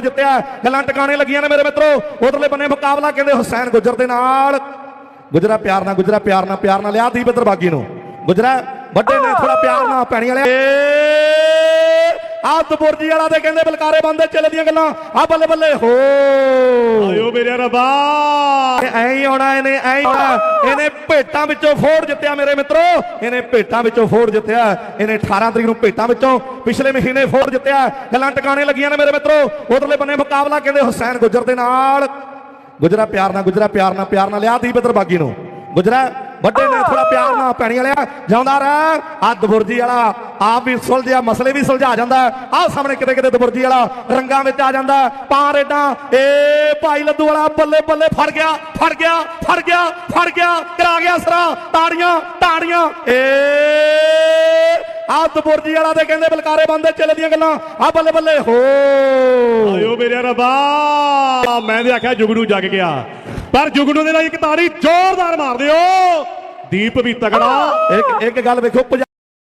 ਜਿੱਤਿਆ ਗੱਲਾਂ ਟਿਕਾਣੇ ਲੱਗੀਆਂ ਨੇ ਮੇਰੇ ਮਿੱਤਰੋ। ਉਧਰਲੇ ਬੰਨੇ ਮੁਕਾਬਲਾ ਕਹਿੰਦੇ ਹੁਸੈਨ ਗੁਜਰ ਦੇ ਨਾਲ। ਗੁਜਰਾ ਪਿਆਰ ਨਾਲ, ਗੁਜਰਾ ਪਿਆਰ ਨਾਲ ਪਿਆਰ ਨਾਲ ਲਿਆ ਦੀਪ ਇੱਧਰ ਬਾਗੀ ਨੂੰ। ਗੁਜਰਾ, ਵੱਡੇ ਨੇ ਥੋੜਾ ਪਿਆਰ ਨਾਲ ਪੈਣੀ ਵਾਲਿਆ। ਆਹ ਤਬੁਰਜੀ ਵਾਲਾ ਦੇ ਕਹਿੰਦੇ ਬਲਕਾਰੇ ਬੰਦੇ ਚੱਲਦੀਆਂ ਗੱਲਾਂ। ਆ ਬੱਲੇ ਬੱਲੇ ਹੋ। ਆਇਓ ਮੇਰੇ ਰੱਬਾ। ਐ ਹੀ ਹੋਣਾ ਇਹਨੇ ਐ ਹੀ ਹੋਣਾ। ਇਹਨੇ ਭੇਟਾਂ ਵਿੱਚੋਂ ਫੋੜ ਜਿੱਤਿਆ ਮੇਰੇ ਮਿੱਤਰੋ। ਇਹਨੇ ਭੇਟਾਂ ਵਿੱਚੋਂ ਫੋੜ ਜਿੱਤਿਆ। ਇਹਨੇ 18 ਤਰੀਕ ਨੂੰ ਭੇਟਾਂ ਵਿੱਚੋਂ ਪਿਛਲੇ ਮਹੀਨੇ ਫੋੜ ਜਿੱਤਿਆ। ਗੱਲਾਂ ਟਿਕਾਣੇ ਲੱਗੀਆਂ ਨੇ ਮੇਰੇ ਮਿੱਤਰੋ। ਉਧਰਲੇ ਬੰਨੇ ਮੁਕਾਬਲਾ ਕਹਿੰਦੇ ਹੁਸੈਨ ਗੁੱਜਰ ਦੇ ਨਾਲ। ਗੁਜਰਾ ਪਿਆਰ ਨਾਲ ਗੁਜਰਾ ਪਿਆਰ ਨਾਲ ਪਿਆਰ ਨਾਲ ਲਿਆ ਦੀਪ ਬਾਗੀ ਨੂੰ। ਗੁਜਰਾ ਵੱਡੇ ਨੇ ਥੋੜਾ ਪਿਆਰ ਨਾਲ ਪੈਣੀ ਵਾਲਿਆ। ਜਾਉਂਦਾ ਰਹਿ। ਆ ਦਬੁਰਜੀ ਵਾਲਾ। ਆਪ ਵੀ ਸੁਲਝਿਆ ਮਸਲੇ ਵੀ ਸੁਲਝਾ ਜਾਂਦਾ ਆ ਸਾਹਮਣੇ ਕਿਤੇ ਕਿਤੇ ਦਬੁਰਜੀ ਵਾਲਾ ਰੰਗਾਂ ਵਿੱਚ ਆ ਜਾਂਦਾ ਪਾਂ ਰੇਡਾਂ ਏ ਭਾਈ ਲੱਦੂ ਵਾਲਾ ਬੱਲੇ ਬੱਲੇ ਫੜ ਗਿਆ ਫੜ ਗਿਆ ਫੜ ਗਿਆ ਫੜ ਗਿਆ ਕਰਾ ਗਿਆ ਸਰਾ। ਤਾੜੀਆਂ ਤਾੜੀਆਂ ਏ। ਆ ਦਬੁਰਜੀ ਵਾਲਾ ਦੇ ਕਹਿੰਦੇ ਬਲਕਾਰੇ ਬੰਦੇ ਚੱਲਦੀਆਂ ਗੱਲਾਂ। ਆ ਬੱਲੇ ਬੱਲੇ ਹੋ। ਆਇਓ ਮੇਰੇ ਰੱਬਾ ਮੈਂ ਤੇ ਆਖਿਆ ਜੁਗਨੂ ਜਗ ਗਿਆ। ਪਰ ਜੁਗਨੂ ਦੇ ਨਾਲ ਇੱਕ ਤਾੜੀ ਜ਼ੋਰਦਾਰ ਮਾਰ ਦਿਓ ਦੀਪ ਵੀ ਤਗੜਾ। ਇੱਕ ਇੱਕ ਗੱਲ ਵੇਖੋ